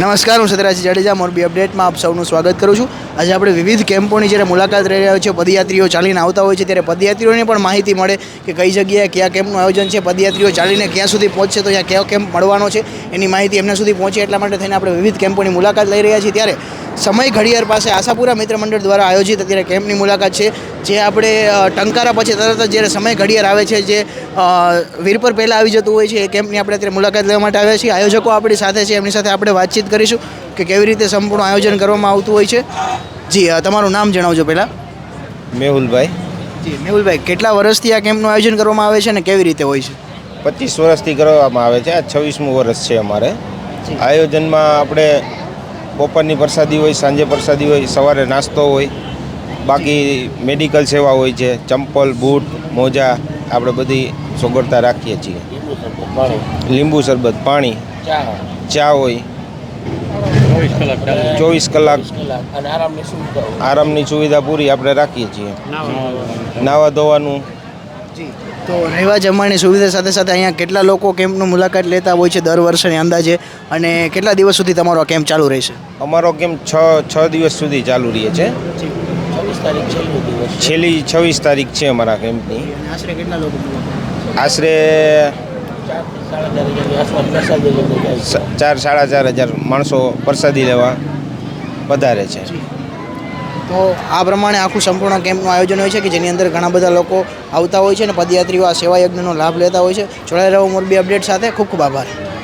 નમસ્કાર, હું સતરાજી જાડેજા, મોરબી અપડેટમાં આપ સૌનું સ્વાગત કરું છું. આજે આપણે વિવિધ કેમ્પોની જ્યારે મુલાકાત રહી રહ્યા છે પદયાત્રીઓ ચાલીને આવતા હોય છે, ત્યારે પદયાત્રીઓને પણ માહિતી મળે કે કઈ જગ્યાએ કયા કેમ્પનું આયોજન છે, પદયાત્રીઓ ચાલીને ક્યાં સુધી પહોંચશે, તો ત્યાં કયો કેમ્પ મળવાનો છે, એની માહિતી એમના સુધી પહોંચે એટલા માટે થઈને આપણે વિવિધ કેમ્પોની મુલાકાત લઈ રહ્યા છીએ. ત્યારે સમય ઘડિયાળ પાસે આશાપુરા મિત્ર મંડળ દ્વારા આયોજિત અત્યારે કેમ્પની મુલાકાત છે જે આપણે ટંકારા પછી તરત જ જ્યારે સમય ઘડિયાળ આવે છે જે વીરપર પહેલાં આવી જતું હોય છે એ કેમ્પની આપણે અત્યારે મુલાકાત લેવા માટે આવ્યા છીએ. આયોજકો આપણી સાથે છે એમની સાથે આપણે વાતચીત કરીશું કે કેવી રીતે સંપૂર્ણ આયોજન કરવામાં આવતું હોય છે. જી તમારું નામ જણાવજો પહેલાં. મેહુલભાઈ. જી મેહુલભાઈ કેટલા વર્ષથી આ કેમ્પનું આયોજન કરવામાં આવે છે અને કેવી રીતે હોય છે? પચીસ વર્ષથી કરવામાં આવે છે આ છવ્વીસમું વર્ષ છે અમારે. આયોજનમાં આપણે બપોરની પ્રસાદી હોય સાંજે પ્રસાદી હોય સવારે નાસ્તો હોય બાકી મેડિકલ સેવા હોય છે ચંપલ બૂટ મોજા આપણે બધી સગવડતા રાખીએ છીએ. લીંબુ શરબત પાણી ચા હોય. ચોવીસ કલાક આરામની સુવિધા પૂરી આપણે રાખીએ છીએ. નાવા ધોવાનું. તો રહેવા જમવાની સુવિધા સાથે સાથે અહીંયા કેટલા લોકો કેમ્પનું મુલાકાત લેતા હોય છે દર વર્ષની અંદાજે અને કેટલા દિવસ સુધી તમારો કેમ્પ ચાલુ રહેશે? અમારો કેમ્પ છ છ દિવસ સુધી ચાલુ રહે છે. છેલ્લો છવ્વીસ તારીખ છે અમારા કેમ્પની. આશરે કેટલા લોકો આશરે ચાર સાડા ચાર હજાર માણસો પ્રસાદી લેવા વધારે છે. તો આ પ્રમાણે આખું સંપૂર્ણ કેમ્પનું આયોજન હોય છે કે જેની અંદર ઘણા બધા લોકો આવતા હોય છે અને પદયાત્રીઓ આ સેવાયજ્ઞનો લાભ લેતા હોય છે. રહો મોરબી અપડેટ સાથે. ખૂબ ખૂબ આભાર.